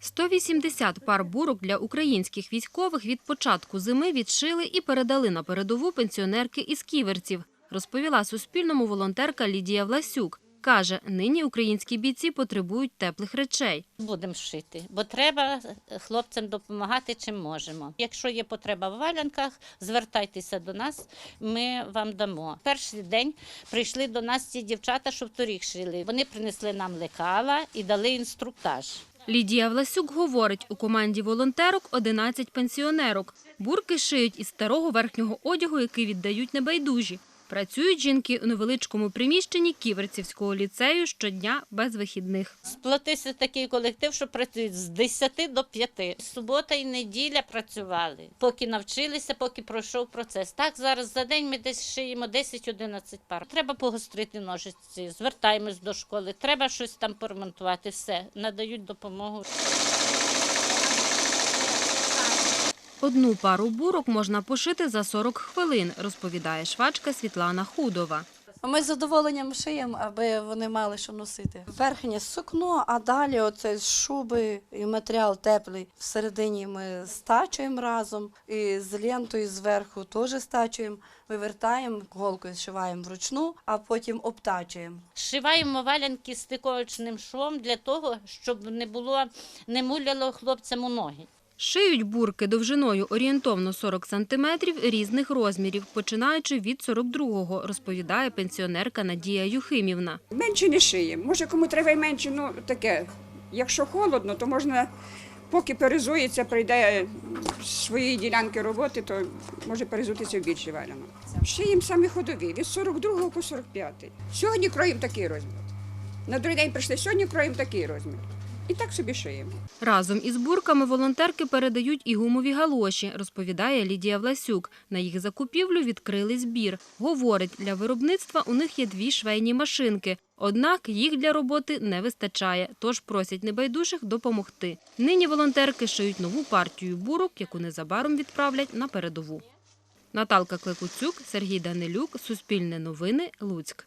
180 пар бурок для українських військових від початку зими відшили і передали на передову пенсіонерки із ківерців, розповіла Суспільному волонтерка Лідія Власюк. Каже, нині українські бійці потребують теплих речей. Будемо шити, бо треба хлопцям допомагати чим можемо. Якщо є потреба в валянках, звертайтеся до нас, ми вам дамо. Перший день прийшли до нас ці дівчата, що вторік шили. Вони принесли нам лекала і дали інструктаж. Лідія Власюк говорить, у команді волонтерок 11 пенсіонерок. Бурки шиють із старого верхнього одягу, який віддають небайдужі. Працюють жінки у невеличкому приміщенні Ківерцівського ліцею щодня без вихідних. Сплотився такий колектив, що працюють з 10 до 5. Субота і неділя працювали, поки навчилися, поки пройшов процес. Так, зараз за день ми десь шиємо 10-11 пар. Треба погострити ножиці, звертаємось до школи, треба щось там поремонтувати, все, надають допомогу. Одну пару бурок можна пошити за 40 хвилин, розповідає швачка Світлана Худова. Ми з задоволенням шиємо, аби вони мали що носити. Верхнє сукно, а далі оце з шуби і матеріал теплий. Всередині ми стачуємо разом і з лентою зверху теж стачуємо. Вивертаємо, голкою зшиваємо вручну, а потім обтачуємо. Зшиваємо валянки стиковочним швом для того, щоб не було, не муляло хлопцям у ноги. Шиють бурки довжиною орієнтовно 40 сантиметрів різних розмірів, починаючи від 42-го, розповідає пенсіонерка Надія Юхимівна. Менше не шиємо. Може, кому треба й менше, ну таке. Якщо холодно, то можна, поки перезується, прийде з своєї ділянки роботи, то може перезутися в більше валянок. Шиємо самі ходові від 42 по 45. Сьогодні кроїмо такий розмір. На другий день прийшли, сьогодні кроїмо такий розмір. І так собі шиємо. Разом із бурками волонтерки передають і гумові галоші, розповідає Лідія Власюк. На їх закупівлю відкрили збір. Говорить, для виробництва у них є дві швейні машинки. Однак їх для роботи не вистачає, тож просять небайдужих допомогти. Нині волонтерки шиють нову партію бурок, яку незабаром відправлять на передову. Наталка Клекуцюк, Сергій Данилюк, Суспільне новини, Луцьк.